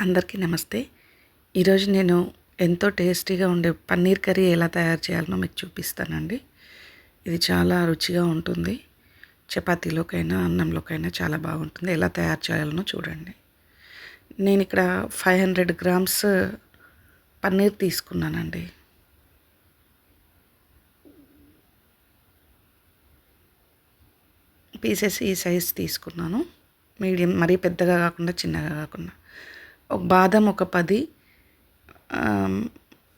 అందరికీ నమస్తే. ఈరోజు నేను ఎంతో టేస్టీగా ఉండే పన్నీర్ కర్రీ ఎలా తయారు చేయాలనో మీకు చూపిస్తానండి. ఇది చాలా రుచిగా ఉంటుంది. చపాతీలోకైనా అన్నంలోకైనా చాలా బాగుంటుంది. ఎలా తయారు చేయాలనో చూడండి. నేను ఇక్కడ ఫైవ్ హండ్రెడ్ గ్రామ్స్ పన్నీర్ తీసుకున్నానండి. పీసెస్ ఈ సైజ్ తీసుకున్నాను. మీడియం మరీ పెద్దగా కాకుండా చిన్నగా కాకుండా. బాదం ఒక పది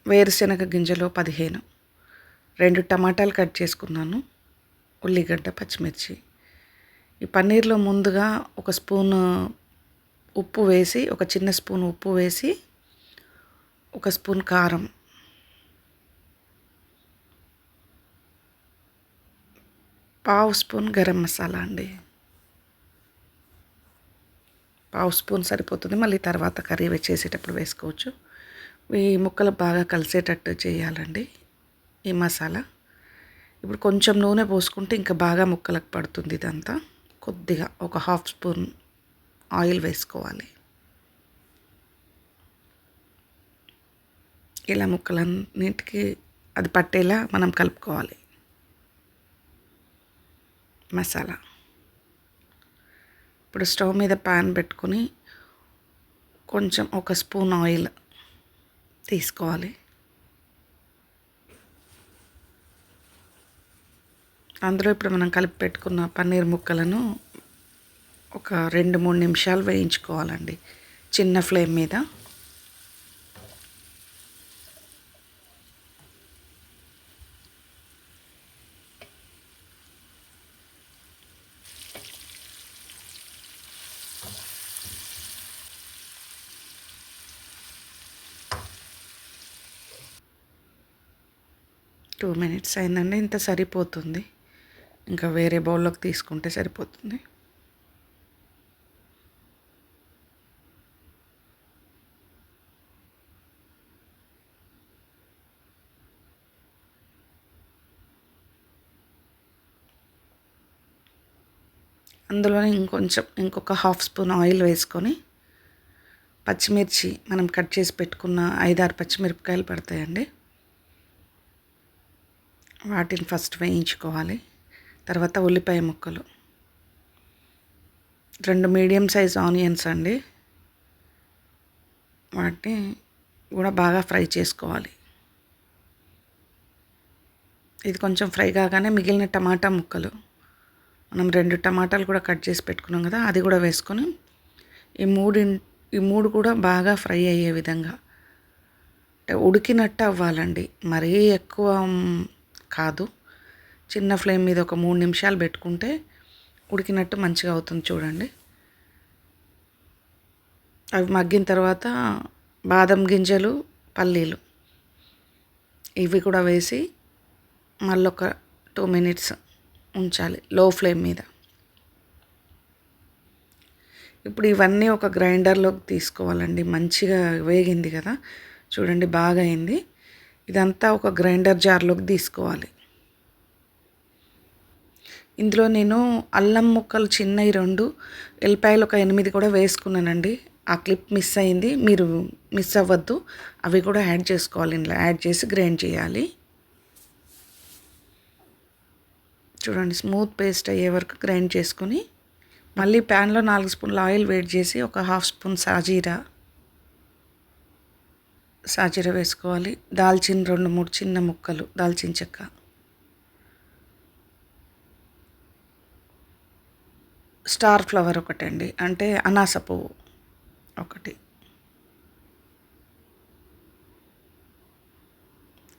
వేరుశనగ గింజలు పదిహేను. రెండు టమాటాలు కట్ చేసుకున్నాను. ఉల్లిగడ్డ పచ్చిమిర్చి. ఈ పన్నీర్లో ముందుగా ఒక స్పూన్ ఉప్పు వేసి ఒక చిన్న స్పూన్ ఉప్పు వేసి ఒక స్పూన్ కారం. పావు స్పూన్ గరం మసాలా అండి. పావు స్పూన్ సరిపోతుంది. మళ్ళీ తర్వాత కర్రీ చేసేటప్పుడు వేసుకోవచ్చు. ఈ ముక్కలు బాగా కలిసేటట్టు చేయాలండి ఈ మసాలా. ఇప్పుడు కొంచెం నూనె పోసుకుంటే ఇంకా బాగా ముక్కలకు పడుతుంది ఇదంతా. కొద్దిగా ఒక హాఫ్ స్పూన్ ఆయిల్ వేసుకోవాలి. ఇలా ముక్కలన్నింటికి అది పట్టేలా మనం కలుపుకోవాలి. మసాలా. ఇప్పుడు స్టవ్ మీద ప్యాన్ పెట్టుకొని కొంచెం ఒక స్పూన్ ఆయిల్ తీసుకోవాలి. అందులో ఇప్పుడు మనం కలిపి పెట్టుకున్న పన్నీర్ ముక్కలను ఒక రెండు మూడు నిమిషాలు వేయించుకోవాలండి. చిన్న ఫ్లేమ్ మీద. టూ మినిట్స్ అయిందండి ఇంత సరిపోతుంది. ఇంకా వేరే బౌల్లోకి తీసుకుంటే సరిపోతుంది. అందులోనే ఇంకొంచెం ఇంకొక హాఫ్ స్పూన్ ఆయిల్ వేసుకొని పచ్చిమిర్చి మనం కట్ చేసి పెట్టుకున్న ఐదారు పచ్చిమిరపకాయలు పడతాయండి. వాటిని ఫస్ట్ వేయించుకోవాలి. తర్వాత ఉల్లిపాయ ముక్కలు. రెండు మీడియం సైజ్ ఆనియన్స్ అండి. వాటిని కూడా బాగా ఫ్రై చేసుకోవాలి. ఇది కొంచెం ఫ్రై కాగానే మిగిలిన టమాటా ముక్కలు. మనం రెండు టమాటాలు కూడా కట్ చేసి పెట్టుకున్నాం కదా అది కూడా వేసుకొని ఈ మూడు ఈ మూడు కూడా బాగా ఫ్రై అయ్యే విధంగా. అంటే ఉడికినట్టు అవ్వాలండి. మరీ ఎక్కువ కాదు. చిన్న ఫ్లేమ్ మీద ఒక మూడు నిమిషాలు పెట్టుకుంటే ఉడికినట్టు మంచిగా అవుతుంది చూడండి. అవి మగ్గిన తర్వాత బాదం గింజలు పల్లీలు ఇవి కూడా వేసి మళ్ళీ ఒక టూ మినిట్స్ ఉంచాలి లో ఫ్లేమ్ మీద. ఇప్పుడు ఇవన్నీ ఒక గ్రైండర్లోకి తీసుకోవాలండి. మంచిగా వేగింది కదా. చూడండి బాగా అయింది ఇదంతా ఒక గ్రైండర్ జార్లోకి తీసుకోవాలి. ఇందులో నేను అల్లం ముక్కలు చిన్నవి రెండు ఎల్లిపాయలు ఒక ఎనిమిది కూడా వేసుకున్నానండి. ఆ క్లిప్ మిస్ అయింది. మీరు మిస్ అవ్వద్దు. అవి కూడా యాడ్ చేసుకోవాలి. ఇందులో యాడ్ చేసి గ్రైండ్ చేయాలి. చూడండి స్మూత్ పేస్ట్ అయ్యే వరకు గ్రైండ్ చేసుకుని మళ్ళీ ప్యాన్లో నాలుగు స్పూన్ల ఆయిల్ వేడి చేసి ఒక హాఫ్ స్పూన్ సాజీరా సాజీర వేసుకోవాలి. దాల్చిన రెండు మూడు చిన్న ముక్కలు. దాల్చిన చెక్క. స్టార్ ఫ్లవర్ ఒకటండి. అంటే అనాస పువ్వు ఒకటి.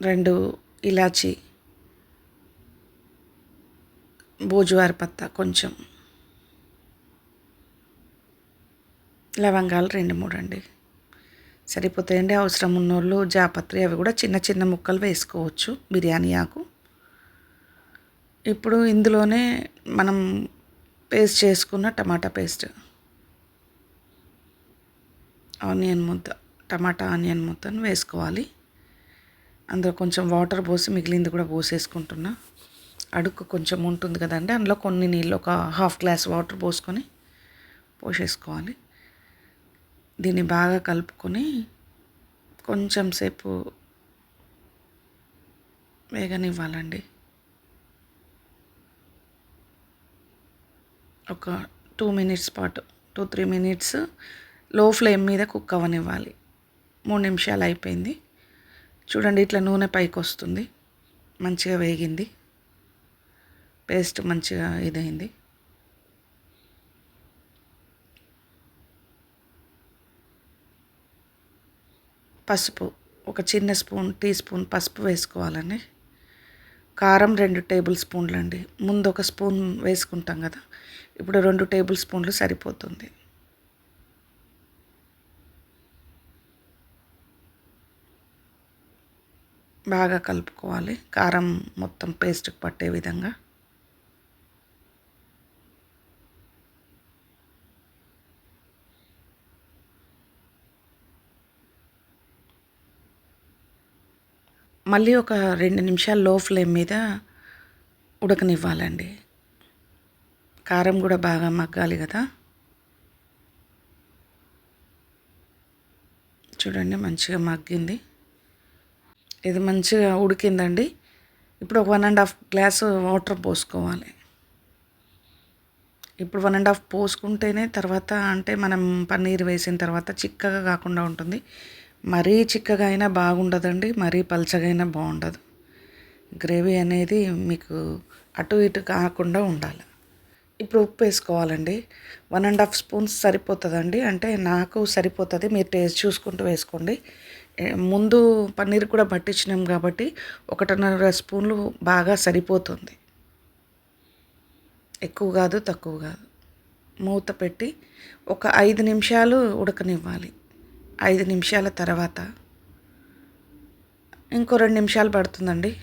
రెండు ఇలాచి. భోజువారి పత్త కొంచెం. లవంగాలు రెండు మూడు అండి. సరిపోతాయండి. అవసరం ఉన్నోళ్ళు జాపత్రి అవి కూడా చిన్న చిన్న ముక్కలు వేసుకోవచ్చు బిర్యానీ ఆకు. ఇప్పుడు ఇందులోనే మనం పేస్ట్ చేసుకున్న టమాటా పేస్ట్. ఆనియన్ ముద్ద టమాటా ఆనియన్ ముద్దను వేసుకోవాలి. అందులో కొంచెం వాటర్ పోసి మిగిలింది కూడా పోసేసుకుంటున్నా. అడుగు కొంచెం ఉంటుంది కదండి అందులో కొన్ని నీళ్ళు ఒక హాఫ్ గ్లాస్ వాటర్ పోసుకొని పోసేసుకోవాలి. దీన్ని బాగా కలుపుకొని కొంచెం సేపు వేగనివ్వాలండి. ఒక టూ మినిట్స్ పాటు టూ త్రీ మినిట్స్లో ఫ్లేమ్ మీద కుక్ అవ్వనివ్వాలి. మూడు నిమిషాలు అయిపోయింది. చూడండి ఇట్లా నూనె పైకి వస్తుంది. మంచిగా వేగింది. పేస్ట్ మంచిగా ఇదైంది. పసుపు ఒక చిన్న స్పూన్ టీ స్పూన్ పసుపు వేసుకోవాలండి. కారం రెండు టేబుల్ స్పూన్లు అండి ముందు ఒక స్పూన్ వేసుకుంటాం కదా ఇప్పుడు రెండు టేబుల్ స్పూన్లు సరిపోతుంది. బాగా కలుపుకోవాలి. కారం మొత్తం పేస్ట్కి పట్టే విధంగా. మళ్ళీ ఒక రెండు నిమిషాలు లో ఫ్లేమ్ మీద ఉడకనివ్వాలండి. కారం కూడా బాగా మగ్గాలి కదా. చూడండి మంచిగా మగ్గింది. ఇది మంచిగా ఉడికిందండి. ఇప్పుడు ఒక one and half glass water పోసుకోవాలి. ఇప్పుడు వన్ అండ్ హాఫ్ పోసుకుంటేనే తర్వాత అంటే మనం పన్నీర్ వేసిన తర్వాత చిక్కగా కాకుండా ఉంటుంది. మరీ చిక్కగా అయినా బాగుండదండి మరీ పలచగైనా అయినా బాగుండదు. గ్రేవీ అనేది మీకు అటు ఇటు కాకుండా ఉండాలి. ఇప్పుడు ఉప్పు వేసుకోవాలండి. వన్ అండ్ హాఫ్ స్పూన్స్ సరిపోతుందండి. అంటే నాకు సరిపోతుంది మీరు టేస్ట్ చూసుకుంటూ వేసుకోండి. ముందు పన్నీర్ కూడా పట్టించినాం కాబట్టి ఒకటిన్నర స్పూన్లు బాగా సరిపోతుంది. ఎక్కువ కాదు తక్కువ కాదు. మూత పెట్టి ఒక ఐదు నిమిషాలు ఉడకనివ్వాలి. ఐదు నిమిషాల తర్వాత. ఇంకో రెండు నిమిషాలు పడుతుందండి.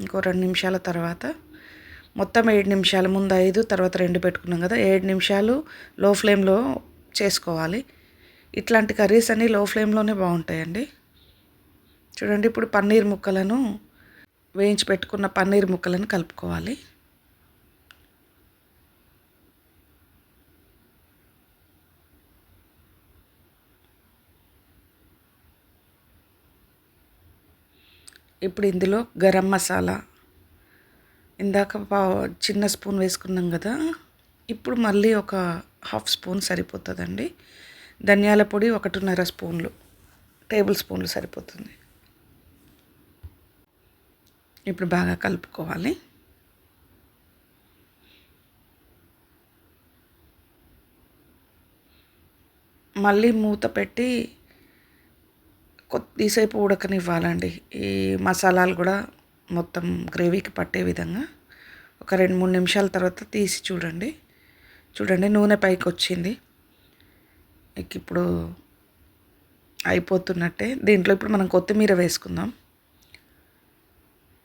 ఇంకో రెండు నిమిషాల తర్వాత. మొత్తం ఏడు నిమిషాలు ముందు ఐదు తర్వాత రెండు పెట్టుకున్నాం కదా. ఏడు నిమిషాలు లో ఫ్లేమ్లో చేసుకోవాలి. ఇట్లాంటి కర్రీస్ అన్నీ లో ఫ్లేమ్లోనే బాగుంటాయండి. చూడండి ఇప్పుడు పన్నీర్ ముక్కలను వేయించి పెట్టుకున్న పన్నీర్ ముక్కలను కలుపుకోవాలి. ఇప్పుడు ఇందులో గరం మసాలా. ఇందాక చిన్న స్పూన్ వేసుకున్నాం కదా ఇప్పుడు మళ్ళీ ఒక హాఫ్ స్పూన్ సరిపోతుందండి. ధనియాల పొడి ఒకటిన్నర స్పూన్లు టేబుల్ స్పూన్లు సరిపోతుంది. ఇప్పుడు బాగా కలుపుకోవాలి. మళ్ళీ మూత పెట్టి కొద్దిసేపు ఉడకనివ్వాలండి. ఈ మసాలాలు కూడా మొత్తం గ్రేవీకి పట్టే విధంగా ఒక రెండు మూడు నిమిషాల తర్వాత తీసి చూడండి. చూడండి నూనె పైకి వచ్చింది ఇప్పుడు అయిపోతున్నట్టే. దీంట్లో ఇప్పుడు మనం కొత్తిమీర వేసుకుందాం.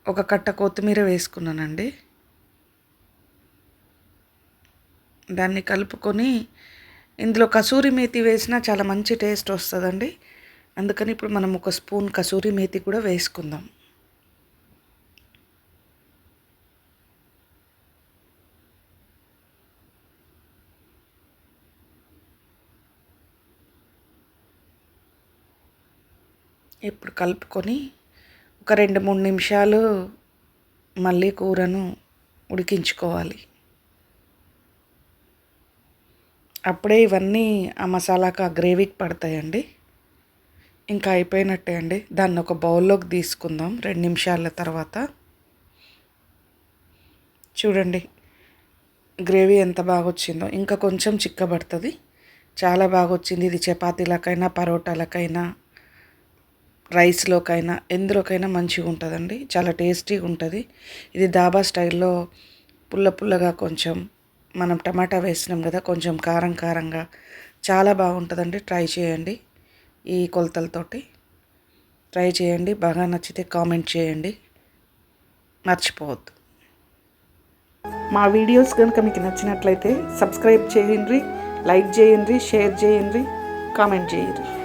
ఒక కట్ట కొత్తిమీర వేసుకున్నానండి. దాన్ని కలుపుకొని ఇందులో కసూరి మేతి వేసినా చాలా మంచి టేస్ట్ వస్తుందండి. అందుకని ఇప్పుడు మనం ఒక స్పూన్ కసూరి మేతి కూడా వేసుకుందాం. ఇప్పుడు కలుపుకొని ఒక రెండు మూడు నిమిషాలు మళ్ళీ కూరను ఉడికించుకోవాలి. అప్పుడే ఇవన్నీ ఆ మసాలాకు ఆ గ్రేవీకి పడతాయండి. ఇంకా అయిపోయినట్టే అండి. దాన్ని ఒక బౌల్లోకి తీసుకుందాం. రెండు నిమిషాల తర్వాత. చూడండి గ్రేవీ ఎంత బాగా వచ్చిందో ఇంకా కొంచెం చిక్కబడుతుంది. చాలా బాగా వచ్చింది ఇది చపాతీలకైనా పరోటాలకైనా రైస్లోకైనా ఎందులోకైనా మంచిగా ఉంటుందండి. చాలా టేస్టీగా ఉంటుంది. ఇది దాబా స్టైల్లో పుల్ల పుల్లగా కొంచెం మనం టమాటా వేసినాం కదా కొంచెం కారం కారంగా. చాలా బాగుంటుందండి. ట్రై చేయండి. ఈ కొలతలతోటి ట్రై చేయండి. బాగా నచ్చితే కామెంట్ చేయండి. మర్చిపోవద్దు. మా వీడియోస్ కనుక మీకు నచ్చినట్లయితే సబ్స్క్రైబ్ చేయండి లైక్ చేయండి షేర్ చేయండి కామెంట్ చేయండి.